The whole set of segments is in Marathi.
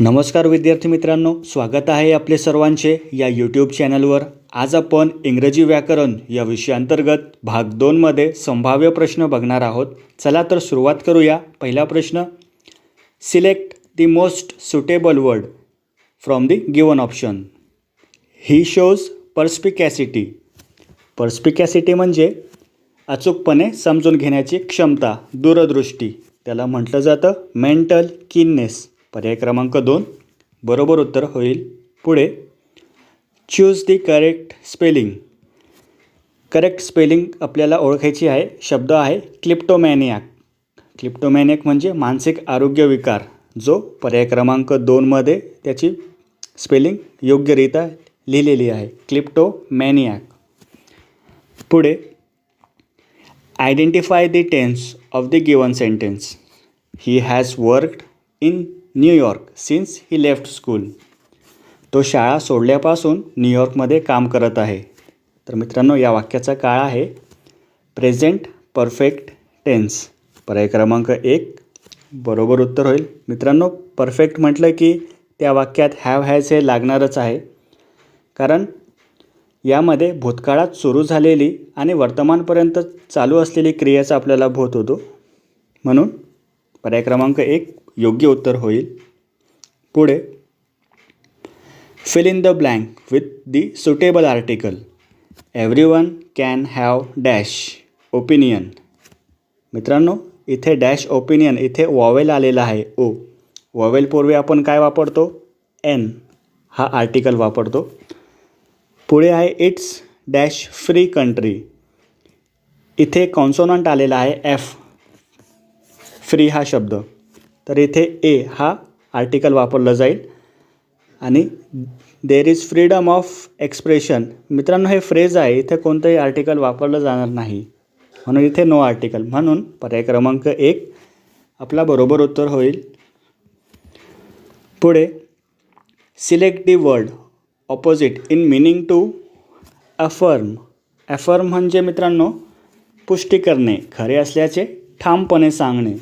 नमस्कार विद्यार्थी मित्रांनो स्वागत आहे आपले सर्वांचे या यूट्यूब चॅनलवर आज आपण इंग्रजी व्याकरण या विषयाअंतर्गत भाग दोनमध्ये संभाव्य प्रश्न बघणार आहोत. चला तर सुरुवात करूया. पहिला प्रश्न select the most suitable word from the given option he shows perspicacity perspicacity म्हणजे अचूकपणे समजून घेण्याची क्षमता दूरदृष्टी. त्याला म्हटलं जातं मेंटल किननेस पर्याय क्रमांक दोन बरोबर उत्तर होईल पुढे. Choose the correct spelling correct spelling आपल्याला ओळखायची आहे शब्द आहे क्लिप्टोमॅनियाक क्लिप्टोमॅनियाक म्हणजे मानसिक आरोग्य विकार जो पर्याय क्रमांक दोनमध्ये त्याची स्पेलिंग योग्यरित्या लिहिलेली आहे क्लिप्टोमॅनियाक पुढे. Identify the tense of the given sentence he has worked in New York since he left school. तो शाळा सोडल्यापासून न्यूयॉर्कमध्ये काम करत आहे. तर मित्रांनो या वाक्याचा काळ आहे प्रेझेंट परफेक्ट टेन्स. पर्याय क्रमांक एक बरोबर उत्तर होईल. मित्रांनो परफेक्ट म्हटलं की त्या वाक्यात हॅव हॅज हे लागणारच आहे. कारण यामध्ये भूतकाळात सुरू झालेली आणि वर्तमानपर्यंत चालू असलेली क्रियाचा आपल्याला बोध होतो. म्हणून पर्याय क्रमांक एक योग्य उत्तर होईल. पुढे fill in the blank with the suitable article every one can have dash opinion मित्रांनो इथे डॅश ओपिनियन इथे वॉवेल आलेला आहे. ओ. वॉवेलपूर्वी आपण काय वापरतो? एन हा आर्टिकल वापरतो. पुढे आहे इट्स डॅश फ्री कंट्री इथे कॉन्सोनंट आलेला आहे एफ फ्री हा शब्द. तर इथे ए हा आर्टिकल वापरला जाईल. आणि there is freedom of expression मित्रांनो हे फ्रेज आहे. इथे कोणतंही आर्टिकल वापरलं जाणार नाही. म्हणून इथे नो आर्टिकल म्हणून पर्याय क्रमांक एक आपला बरोबर उत्तर होईल. पुढे select the word opposite in meaning to affirm affirm म्हणजे मित्रांनो पुष्टी करणे खरे असल्याचे ठामपणे सांगणे.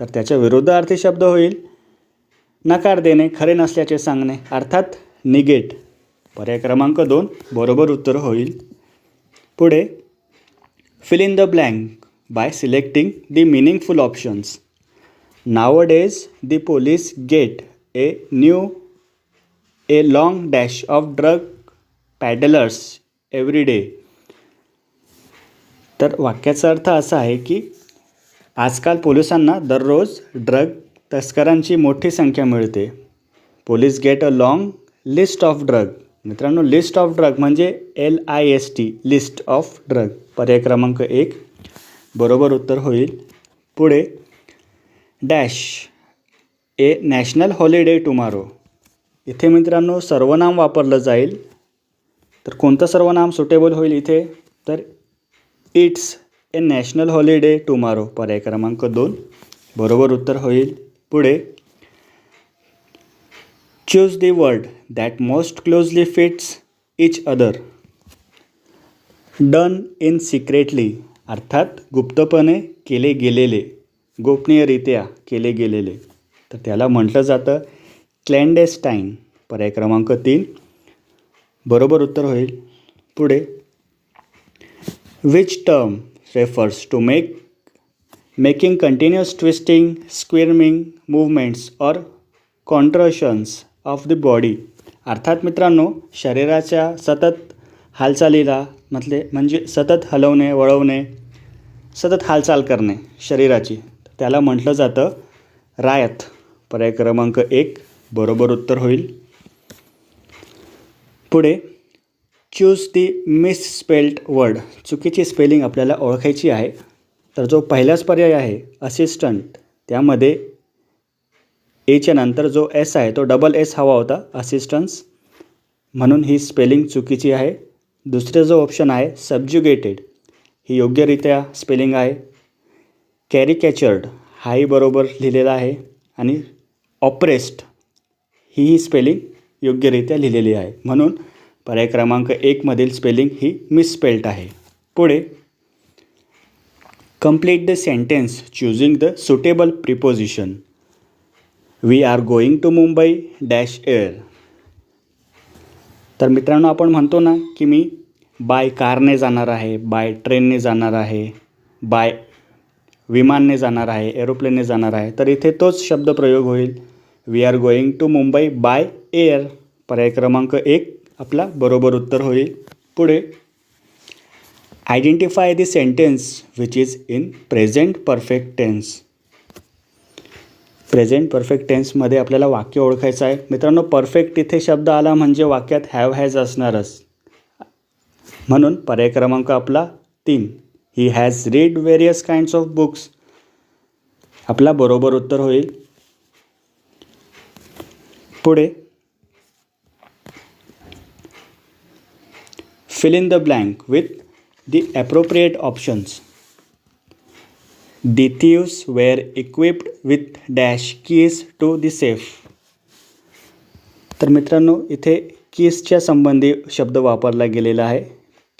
तर त्याच्या विरुद्धार्थी शब्द होईल. नकार देणे खरे नसल्याचे सांगणे अर्थात निगेट. पर्याय क्रमांक दोन बरोबर उत्तर होईल. पुढे fill in the blank by selecting the meaningful options nowadays the police get a new a long dash of drug peddlers every day तर वाक्याचा अर्थ असा आहे की आजकाल पोलिसांना दररोज ड्रग तस्करांची मोठी संख्या मिळते. Police get a long list of drug. मित्रांनो लिस्ट ऑफ ड्रग म्हणजे L I S T list of drug. पर्याय क्रमांक एक. बरोबर उत्तर होईल. पुढे dash. A national holiday tomorrow. इथे मित्रांनो सर्वनाम वापरलं जाईल. तर कोणतं सर्वनाम सुटेबल होईल इथे? तर it's a national holiday tomorrow पर्याय क्रमांक दोन. बरोबर उत्तर होईल पुढे. Choose the word that most closely fits each other done in secretly अर्थात गुप्तपणे केले गेलेले गोपनीयरित्या केले गेलेले. तर त्याला म्हटलं जातं क्लँडेस्टाईन पर्याय क्रमांक तीन. बरोबर उत्तर होईल पुढे. Which term refers to make making continuous twisting squirming movements or contortions of the body अर्थात मित्रांनो शरीराच्या सतत हालचालीला म्हटले म्हणजे सतत हलवणे वळवणे सतत हालचाल करणे शरीराची. त्याला म्हटलं जातं रायत. पर्याय क्रमांक एक बरोबर उत्तर होईल. पुढे चूज दी मिसस्पेल्ड वर्ड चुकीची स्पेलिंग आपल्याला ओळखायची आहे. तर जो पहिलाच पर्याय आहे असिस्टंट त्यामध्ये एच्या नंतर जो एस आहे तो डबल एस हवा होता असिस्टन्स म्हणून ही स्पेलिंग चुकीची आहे. दुसरे जो ऑप्शन आहे सबज्युगेटेड ही योग्यरित्या स्पेलिंग आहे. कॅरिकॅचर्ड हाही बरोबर लिहिलेला आहे. आणि ऑप्रेस्ड ही स्पेलिंग योग्यरित्या लिहिलेली आहे. म्हणून पर्याय क्रमांक एकमधील स्पेलिंग ही मिसस्पेल्ट आहे. पुढे complete the sentence choosing the suitable preposition we are going to Mumbai dash air तर मित्रांनो आपण म्हणतो ना की मी बाय कारने जाणार आहे बाय ट्रेनने जाणार आहे बाय विमानने जाणार आहे एरोप्लेनने जाणार आहे. तर इथे तोच शब्द प्रयोग होईल. We are going to Mumbai by air पर्याय क्रमांक एक. आपला बरोबर उत्तर होईल. पुढे. Identify the sentence which is in present perfect tense present perfect टेन्समध्ये आपल्याला वाक्य ओळखायचं आहे. मित्रांनो परफेक्ट इथे शब्द आला म्हणजे वाक्यात हॅव हॅज असणारच. म्हणून पर्याय क्रमांक आपला तीन. He has read various kinds of books आपला बरोबर उत्तर होईल. पुढे. Fill in the blank with the appropriate options. The thieves were equipped with dash keys to the safe. तर मित्रांनो इथे कीजच्या संबंधी शब्द वापरला गेलेला आहे.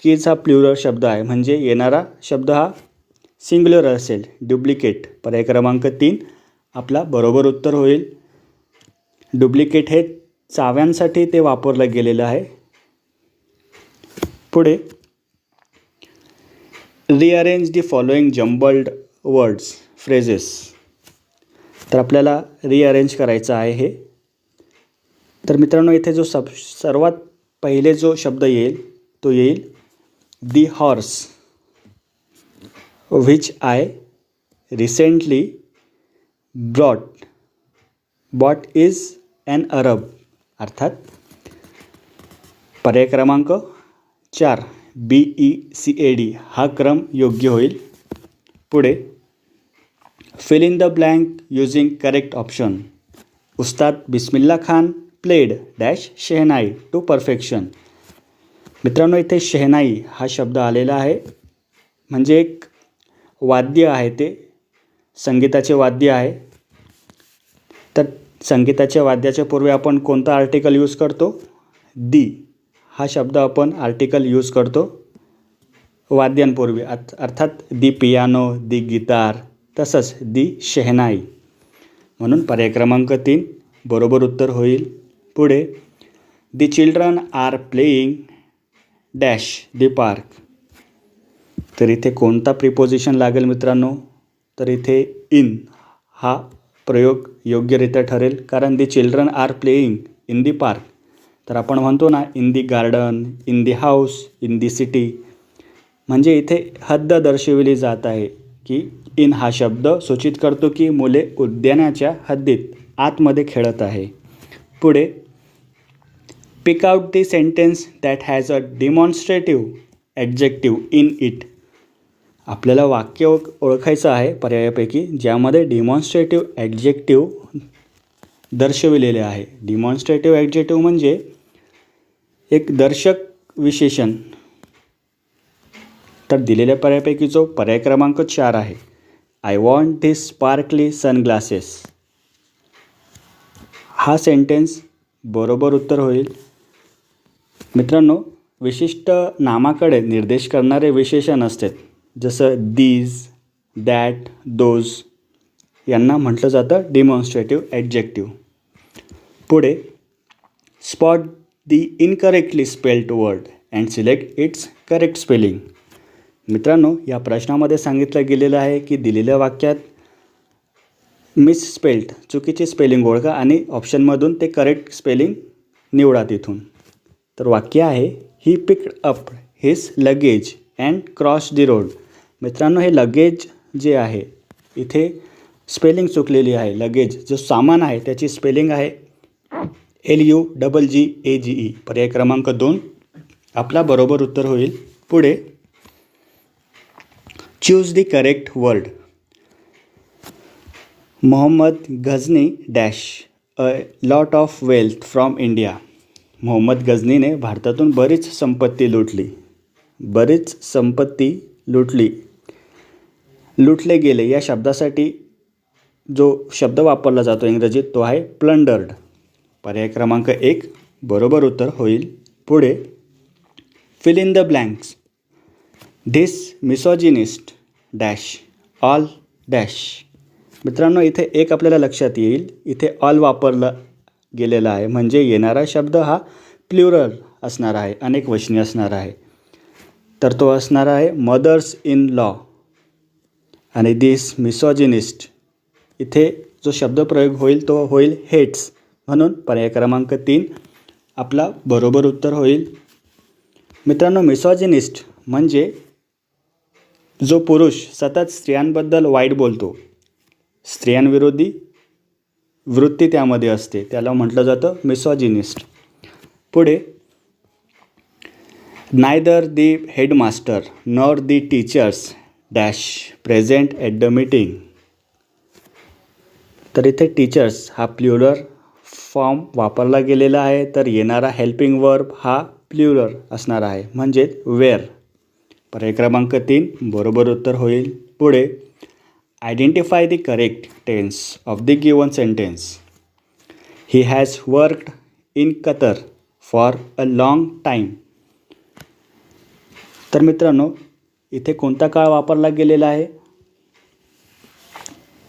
कीज हा प्ल्युरल शब्द आहे. म्हणजे येणारा शब्द हा सिंग्युलर असेल. डुप्लिकेट पर्याय क्रमांक तीन. आपला बरोबर उत्तर होईल. डुप्लिकेट हे चाव्यांसाठी ते वापरलं गेलेलं आहे. पुढे. Rearrange the following jumbled words phrases तर आपल्याला रिअरेंज करायचं आहे हे. तर मित्रांनो इथे जो सब सर्वात पहिले जो शब्द येईल तो येईल the horse which I recently brought bought is an Arab अर्थात पर्याय क्रमांक चार B E C A D हा क्रम योग्य होईल. पुढे fill in the blank using correct option Ustad Bismillah Khan played dash shehnai to perfection मित्रांनो इथे शेहनाई हा शब्द आलेला आहे. म्हणजे एक वाद्य आहे ते. संगीताचे वाद्य आहे. तर संगीताच्या वाद्याच्या पूर्वी आपण कोणता आर्टिकल यूज करतो? दी हा शब्द आपण आर्टिकल यूज करतो. वाद्यांपूर्वी अर्थ अर्थात दी पियानो दी गिटार तसंच दी शेहनाई. म्हणून पर्याय क्रमांक तीन बरोबर उत्तर होईल. पुढे the children are playing dash the park. तर इथे कोणता प्रिपोजिशन लागेल मित्रांनो? तर इथे इन हा प्रयोग योग्यरित्या ठरेल. कारण the children are playing in the park. तर आपण म्हणतो ना in the garden in the house in the city म्हणजे इथे हद्द दर्शविली जात आहे की इन हा शब्द सूचित करतो की मुले उद्यानाच्या हद्दीत आतमध्ये खेळत आहे. पुढे pick out the sentence that has a demonstrative adjective in it आपल्याला वाक्य ओळखायचं आहे पर्यायापैकी ज्यामध्ये डिमॉन्स्ट्रेटिव्ह ॲडजेक्टिव्ह दर्शविलेले आहे. डिमॉन्स्ट्रेटिव्ह ॲडजेक्टिव्ह म्हणजे एक दर्शक विशेषण. तर दिलेल्या पर्यायापैकी जो पर्याय क्रमांक चार आहे. I want this sparkly sunglasses हा सेंटेन्स बरोबर उत्तर होईल. मित्रांनो विशिष्ट नामाकडे निर्देश करणारे विशेषण असतात. जसं दीज दॅट दोज यांना म्हटलं जातं डिमॉन्स्ट्रेटिव्ह ॲडजेक्टिव्ह पुढे spot the incorrectly spelled word and select its correct spelling मित्रांनो या प्रश्नामध्ये सांगितलं गेलेलं आहे की दिलेल्या वाक्यात मिस स्पेल्ड चुकीची स्पेलिंग ओळखा आणि ऑप्शनमधून ते करेक्ट स्पेलिंग निवडा तिथून. तर वाक्य आहे he picked up his luggage and cross the road मित्रांनो हे लगेज जे आहे इथे स्पेलिंग चुकलेली आहे. लगेज जो सामान आहे त्याची स्पेलिंग आहे L U double G A G E पर्याय क्रमांक दोन. आपला बरोबर उत्तर होईल. पुढे. Choose the correct word Mohammad Ghazni dash. A lot of wealth from India. Mohammed गझनीने भारतातून बरीच संपत्ती लुटली. बरीच संपत्ती लुटली. लुटले गेले या शब्दासाठी जो शब्द वापरला जातो इंग्रजीत तो आहे प्लंडर्ड पर्याय क्रमांक एक बरोबर उत्तर होईल. पुढे fill in the blanks this misogynist dash all dash मित्रांनो इथे एक आपल्याला लक्षात येईल. इथे ऑल वापरलं गेलेला आहे. म्हणजे येणारा शब्द हा प्ल्युरल असणार आहे. अनेक वचनी असणार आहे. तर तो असणार आहे मदर्स इन लॉ आणि दिस मिसॉजिनिस्ट इथे जो शब्दप्रयोग होईल तो होईल हेट्स म्हणून पर्याय क्रमांक तीन आपला बरोबर उत्तर होईल. मित्रांनो मिसॉजिनिस्ट म्हणजे जो पुरुष सतत स्त्रियांबद्दल वाईट बोलतो स्त्रियांविरोधी वृत्ती त्यामध्ये असते त्याला म्हटलं जातं मिसॉजिनिस्ट पुढे neither the headmaster nor the teachers dash present at the meeting तर इथे टीचर्स हा प्ल्युलर फॉर्म वापरला गेलेला आहे तर येणारा हेल्पिंग वर्ब हा प्ल्युरर असणार आहे. म्हणजेच वेअर पर्याय क्रमांक तीन बरोबर उत्तर होईल. पुढे identify the correct tense of the given sentence he has worked in Qatar for a long time तर मित्रांनो इथे कोणता काळ वापरला गेलेला आहे?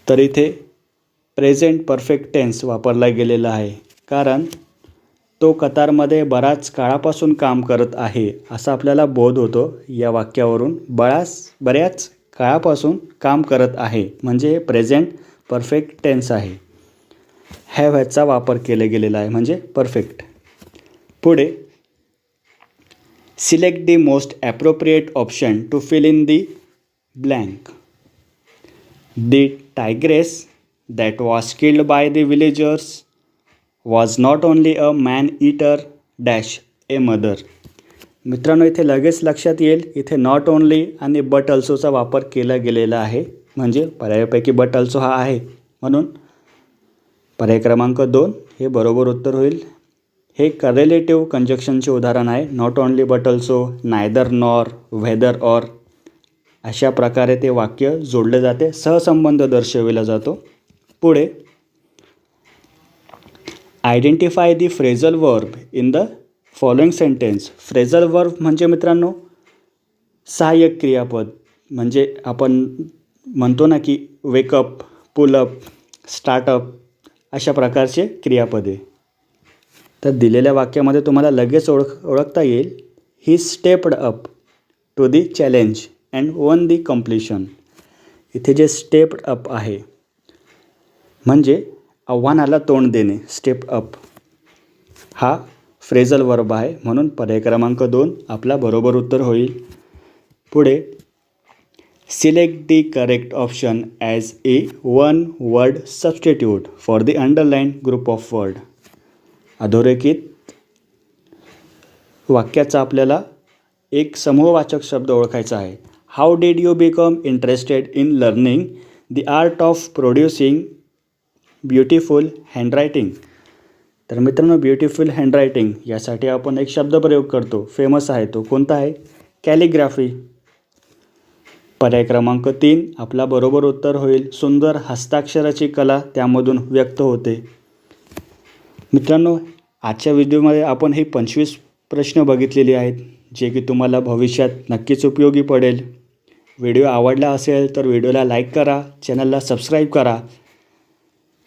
तर इथे प्रेझेंट परफेक्ट टेन्स वापरला गेलेला आहे. कारण तो कतारमध्ये बराच काळापासून काम करत आहे असा आपल्याला बोध होतो या वाक्यावरून. बऱ्याच बऱ्याच काळापासून काम करत आहे म्हणजे प्रेझेंट परफेक्ट टेन्स आहे. हॅव ह्याचा वापर केला गेलेला आहे म्हणजे परफेक्ट. पुढे select the most appropriate option to fill in the blank. The tigress that was killed by the villagers was not only a man eater dash a mother मित्रांनो इथे लगेच लक्षात येईल इथे नॉट ओनली आणि बट अल्सोचा वापर केला गेलेला आहे. म्हणजे पर्यायापैकी बट अल्सो हा आहे. म्हणून पर्याय क्रमांक दोन हे बरोबर उत्तर होईल. हे करेलेटिव्ह कंजक्शनचे उदाहरण आहे. Not only but also neither nor whether or अशा प्रकारे ते वाक्य जोडले जाते. सहसंबंध दर्शविला जातो. पुढे. Identify the phrasal verb in the following sentence phrasal verb म्हणजे मित्रांनो सहाय्यक क्रियापद. म्हणजे आपण म्हणतो ना की वेकअप पुलअप स्टार्टअप अशा प्रकारचे क्रियापदे तर दिलेल्या वाक्यामध्ये तुम्हाला लगेच ओळख ओळखता येईल. He stepped up to the challenge and won the completion इथे जे स्टेप्ड अप आहे म्हणजे आव्हानाला तोंड देणे स्टेप अप हा फ्रेझल वर्ब आहे. म्हणून पर्याय क्रमांक दोन आपला बरोबर उत्तर होईल. पुढे select the correct option as a one word substitute for the underline group of word अधोरेखित वाक्याचा आपल्याला एक समूहवाचक शब्द ओळखायचा आहे. How did you become interested in learning the art of producing beautiful handwriting. तर मित्रांनो ब्युटिफुल हँडरायटिंग यासाठी आपण एक शब्दप्रयोग करतो. फेमस आहे तो कोणता आहे? कॅलिग्राफी. पर्याय क्रमांक तीन आपला बरोबर उत्तर होईल सुंदर हस्ताक्षराची कला त्यामधून व्यक्त होते. मित्रांनो आजच्या व्हिडिओमध्ये आपण हे पंचवीस प्रश्न बघितलेले आहेत जे की तुम्हाला भविष्यात नक्कीच उपयोगी पडेल. व्हिडिओ आवडला असेल तर व्हिडिओला लाईक करा चॅनलला सबस्क्राईब करा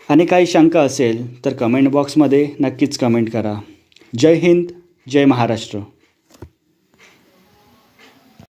आणि काही शंका असेल तर कमेंट बॉक्समध्ये नक्कीच कमेंट करा. जय हिंद जय महाराष्ट्र.